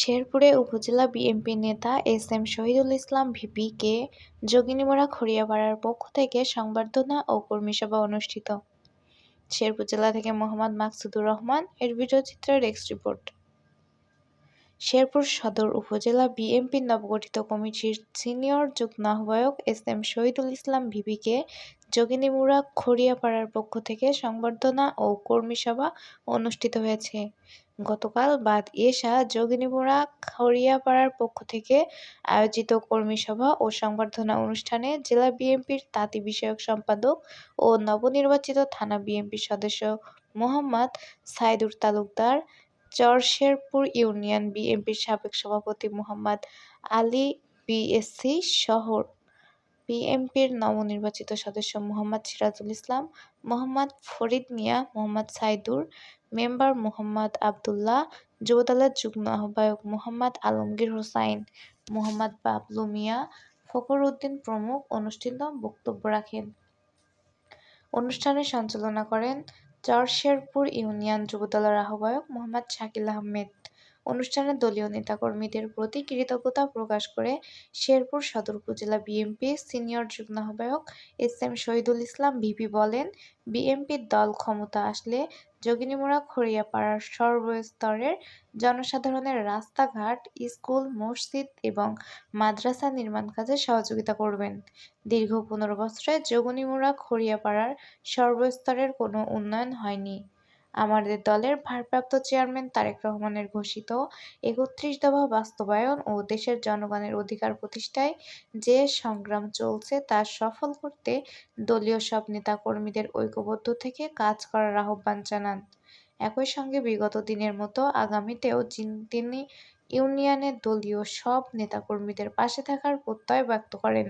শেরপুরে উপজেলা বিএনপি নেতা এস এম শহীদুল ইসলাম ভিপিকে যোগিনীমুড়া খড়িয়াপাড়ার পক্ষ থেকে সংবর্ধনা ও কর্মী সভা অনুষ্ঠিত। শেরপুর জেলা থেকে মোহাম্মদ মাকসুদুর রহমান, এর ভিডিওচিত্রে ডেস্ক রিপোর্ট। শেরপুর সদর উপজেলা বিএনপির নবগঠিত কমিটির সিনিয়র যুগ্ম আহ্বায়ক এস এম শহীদুল ইসলাম ভিপিকে যোগিনীমুড়া খড়িয়াপাড়ার পক্ষ থেকে সংবর্ধনা ও কর্মী সভা অনুষ্ঠিত হয়েছে। গতকাল বাদ এশা যোগিনীমুড়া খড়িয়াপাড়ার পক্ষ থেকে আয়োজিত কর্মী সভা ও সংবর্ধনা অনুষ্ঠানে জেলা বিএনপির তাঁতি বিষয়ক সম্পাদক ও নবনির্বাচিত থানা বিএনপির সদস্য মোহাম্মদ সাইদুর তালুকদার, চরশেরপুর ইউনিয়ন বিএনপির সাবেক সভাপতি মোহাম্মদ আলী বিএসসি শহর বিএনপির নবনির্বাচিত সদস্য মোহাম্মদ সিরাজুল ইসলাম, মোহাম্মদ ফরিদ মিয়া, মোহাম্মদ সাইদুর মেম্বার মোহাম্মদ আবদুল্লাহ, যুবদলের যুগ্ম আহ্বায়ক মোহাম্মদ আলমগীর হোসাইন, মোহাম্মদ বাবলু মিয়া ফখর উদ্দিন প্রমুখ অনুষ্ঠিত বক্তব্য রাখেন। অনুষ্ঠানে সঞ্চালনা করেন চরশেরপুর ইউনিয়ন যুবদলের আহ্বায়ক মোহাম্মদ শাকিল আহমেদ। অনুষ্ঠানে দলীয় নেতাকর্মীদের প্রতি কৃতজ্ঞতা প্রকাশ করে শেরপুর সদর উপজেলা বিএনপি সিনিয়র যুগ্ম আহ্বায়ক S M Shahidul Islam VP বলেন, বিএনপির দল ক্ষমতা আসলে যোগিনীমুড়া খড়িয়াপাড়ার সর্বস্তরের জনসাধারণের রাস্তাঘাট, স্কুল, মসজিদ এবং মাদ্রাসা নির্মাণ কাজে সহযোগিতা করবেন। দীর্ঘ পনেরো বছরে যোগিনীমুড়া খড়িয়াপাড়ার সর্বস্তরের কোনো উন্নয়ন হয়নি। আমাদের দলের ভারপ্রাপ্ত চেয়ারম্যান তারেক রহমানের ঘোষিত একত্রিশ দফা বাস্তবায়ন ও দেশের জনগণের অধিকার প্রতিষ্ঠায় যে সংগ্রাম চলছে তা সফল করতে দলীয় সব নেতাকর্মীদের ঐক্যবদ্ধ থেকে কাজ করার আহ্বান জানান। একই সঙ্গে বিগত দিনের মতো আগামীতেও তিনি ইউনিয়নের দলীয় সব নেতাকর্মীদের পাশে থাকার প্রত্যয় ব্যক্ত করেন।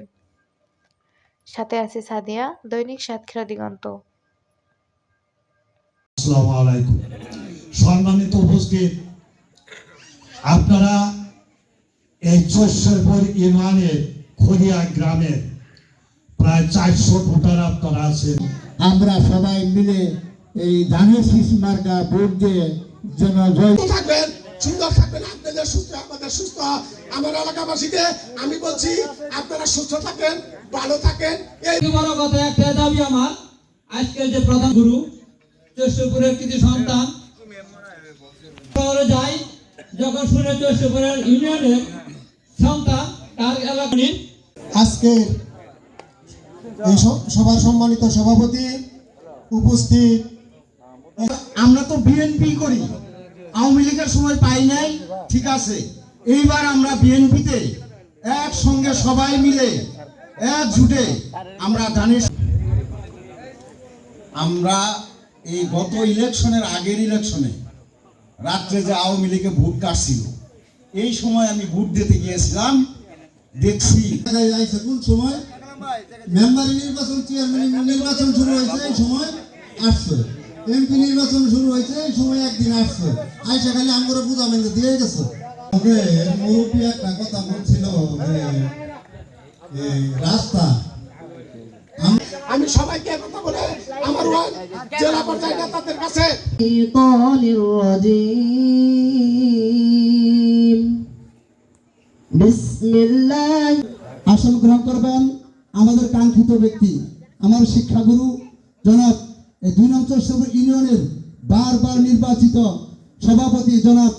সাথে আছে সাদিয়া, দৈনিক সাতক্ষীরা দিগন্ত। আসসালামু আলাইকুম। সম্মানিত উপস্থিত আপনারা এই চৈশ্বরপুর ইউনিয়নের খরিয়া গ্রামের প্রায় চারশো ভোটার আপনারা আছেন। আমরা সবাই মিলে এই ধানের শীষ মার্কা ভোট দিয়ে যেন জয় থাকবেন সুন্দর থাকবেন আপনাদের সুস্থ আমাদের সুস্থ। আমার এলাকাবাসীকে আমি বলছি আপনারা সুস্থ থাকেন ভালো থাকেন। এই বড় কথা একটা দাবি আমার। আজকে যে প্রধান গুরু সন্তান শহরে যাই ইউনিয়নের সন্তান তার এলাকার আজকের এই সভার সম্মানিত সভাপতি উপস্থিত। আমরা তো বিএনপি করি। আওয়ামী লীগের সময় পাই নাই ঠিক আছে। এইবার আমরা বিএনপিতে একসঙ্গে সবাই মিলে একজুটে আমরা ধানের আমরা এই গত ইলেকশনের আগের ইলেকশনে রাত্রে যে আওয়ামী লীগে ভোট কাটছিল এই সময় আমি ভোট দিতে গিয়েছিলাম দেখছি। কোন সময় মেম্বার নির্বাচন চেয়ারম্যান নির্বাচন শুরু হয়েছে এই সময় আসছে। এমপি নির্বাচন শুরু হয়েছে এই সময় একদিন আসছে। আইসা খালি আমরা বুঝা মেনে দিয়ে গেছে। ওকে মুরব্বী একটা কথা বলছিল যে এই রাস্তা আমি সবাইকে জেলা পর্যায়ে নেতাদের কাছে। আসন গ্রহণ করবেন আমাদের কাঙ্ক্ষিত ব্যক্তি আমার শিক্ষাগুরু জনাব দুই নম্বর ইউনিয়নের বারবার নির্বাচিত সভাপতি জনাব